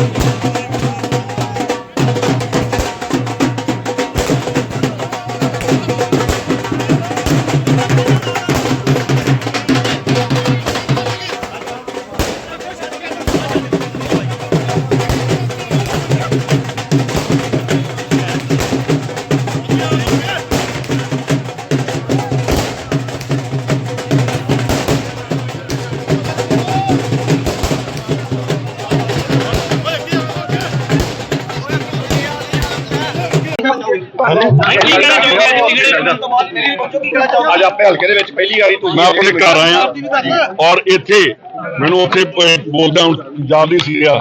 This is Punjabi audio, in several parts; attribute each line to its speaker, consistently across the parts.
Speaker 1: Thank you.
Speaker 2: ਅੱਜ ਆਪਣੇ ਹਲਕੇ ਦੇ ਵਿੱਚ ਪਹਿਲੀ ਵਾਰੀ ਤੁਸੀਂ
Speaker 3: ਮੈਂ ਆਪਣੇ ਘਰ ਆਇਆ। ਔਰ ਇੱਥੇ ਮੈਨੂੰ ਉੱਥੇ ਬੋਲਦਾ ਹੁਣ ਯਾਦ ਨਹੀਂ ਸੀ ਰਿਹਾ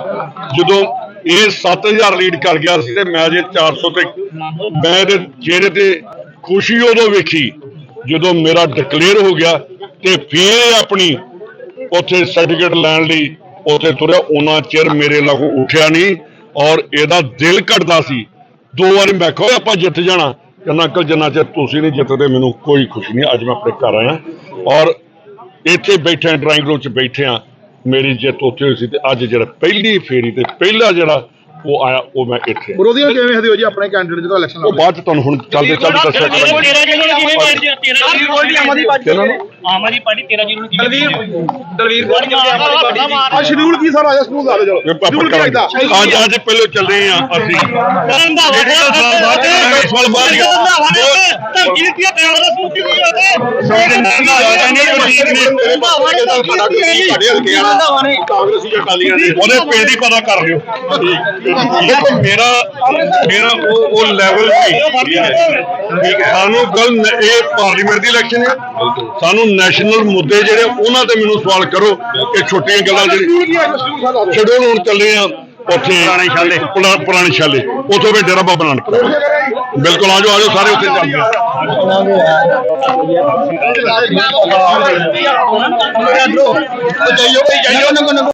Speaker 3: ਜਦੋਂ ਇਹ 7000 ਲੀਡ ਕਰ ਗਿਆ ਸੀ ਤੇ ਮੈਂ ਜੇ 400 ਤੇ ਮੈਂ ਇਹਦੇ ਚਿਹਰੇ ਤੇ ਖੁਸ਼ੀ ਉਦੋਂ ਵੇਖੀ ਜਦੋਂ ਮੇਰਾ ਡਿਕਲੇਅਰ ਹੋ ਗਿਆ ਤੇ ਫਿਰ ਆਪਣੀ ਉੱਥੇ ਸਰਟੀਫਿਕੇਟ ਲੈਣ ਲਈ ਉੱਥੇ ਤੁਰਿਆ। ਉਹਨਾਂ ਚਿਰ ਮੇਰੇ ਲਾਗੋਂ ਉੱਠਿਆ ਨਹੀਂ ਔਰ ਇਹਦਾ ਦਿਲ ਘਟਦਾ ਸੀ। ਦੋ ਵਾਰੀ ਮੈਂ ਕਿਹਾ ਆਪਾਂ ਜਿੱਤ ਜਾਣਾ। ਕਹਿੰਦਾ, ਅੰਕਲ, ਜਿੰਨਾ ਚਿਰ ਤੁਸੀਂ ਨਹੀਂ ਜਿੱਤਦੇ, ਮੈਨੂੰ ਕੋਈ ਖੁਸ਼ੀ ਨਹੀਂ, ਅੱਜ ਮੈਂ ਆਪਣੇ ਘਰ ਆਇਆ। ਔਰ ਇੱਥੇ ਬੈਠੇ ਡਰਾਇੰਗ ਰੂਮ 'ਚ ਬੈਠੇ ਆ ਮੇਰੀ ਜਿੱਤ ਉੱਥੇ ਹੋਈ ਸੀ ਤੇ ਅੱਜ ਜਿਹੜਾ ਪਹਿਲੀ ਫੇਰੀ ਤੇ ਪਹਿਲਾ ਜਿਹੜਾ ਉਹ ਆਇਆ ਉਹ ਮੈਂ ਇੱਥੇ
Speaker 4: ਵਿਰੋਧੀਆਂ ਕਿਵੇਂ ਵੇਖਦੇ ਹੋ ਜੀ ਆਪਣੇ ਕੈਂਡੀਡੇਟ ਜਦੋਂ ਇਲੈਕਸ਼ਨ
Speaker 3: ਉਹ ਬਾਅਦ ਚ ਤੁਹਾਨੂੰ ਹੁਣ ਚੱਲਦੇ ਚੱਲਦੇ ਦੱਸਿਆ
Speaker 1: ਕਿਵੇਂ ਬੈਠਦੇ ਆ? ਤੇਰਾ ਜੀ ਕੋਈ ਆਮ ਆਦਮੀ ਪਾਰਟੀ ਆਮ ਆਦਮੀ ਪਾਰਟੀ ਤੇਰਾ ਜਿਹਨੂੰ ਕਿਵੇਂ ਦਲਵੀਰ ਦਲਵੀਰ ਕੋਲ ਆਮ ਆਦਮੀ ਪਾਰਟੀ
Speaker 4: ਆ ਸ਼ਡਿਊਲ ਕੀ ਸਰ ਆਇਆ ਸਕੂਲ ਦੱਸ ਚਲੋ।
Speaker 3: ਇਹ ਆਪਾਂ
Speaker 4: ਸ਼ਡਿਊਲ ਕੀ ਆਇਦਾ
Speaker 3: ਕਰਾਂਗੇ। ਅੱਜ ਅੱਜ ਪਹਿਲਾਂ ਚੱਲੇ ਆ ਅਸੀਂ।
Speaker 1: ਰੰਧਾਵਾ
Speaker 3: ਜਿਹੜੇ ਸਾਲ ਬਾਅਦ ਇਹ ਸਾਲ ਬਾਅਦ ਹੀ
Speaker 1: ਧਮਕੀ ਦਿੱਤੀ ਆ ਪਿਆਰ ਦਾ ਸੂਟ ਦਿੱਤੀ
Speaker 2: ਕਾਂਗਰਸੀ ਅਕਾਲੀਆਂ ਦੇ
Speaker 3: ਉਹਦੇ ਪਿੰਡ ਦੀ ਪਤਾ ਕਰ ਲਿਓ। ਦੇਖੋ ਮੇਰਾ ਮੇਰਾ ਉਹ ਉਹ ਲੈਵਲ ਨਹੀਂ ਸਾਨੂੰ ਕੱਲ ਇਹ ਪਾਰਲੀਮੈਂਟ ਦੀ ਇਲੈਕਸ਼ਨ ਹੈ। ਸਾਨੂੰ ਨੈਸ਼ਨਲ ਮੁੱਦੇ ਜਿਹੜੇ ਉਹਨਾਂ ਤੇ ਮੈਨੂੰ ਸਵਾਲ ਕਰੋ ਕਿ ਛੋਟੀਆਂ ਗੱਲਾਂ ਜਿਹੜੀ ਛੱਡੋ ਹੁਣ ਚੱਲੇ ਆ। ਉੱਥੇ ਪੁਰਾਣੇ ਛਾਲੇ ਪੁਰਾਣੇ ਛਾਲੇ। ਉੱਥੋਂ ਵੀ ਡੇਰਾ ਬਾਬਾ ਨਾਨਕ ਬਿਲਕੁਲ ਆਜੋ ਆਜੋ ਸਾਰੇ ਉੱਥੇ ਚੱਲਦੇ ਆ।
Speaker 1: ਜਾਈਓ ਜਾਈਓ।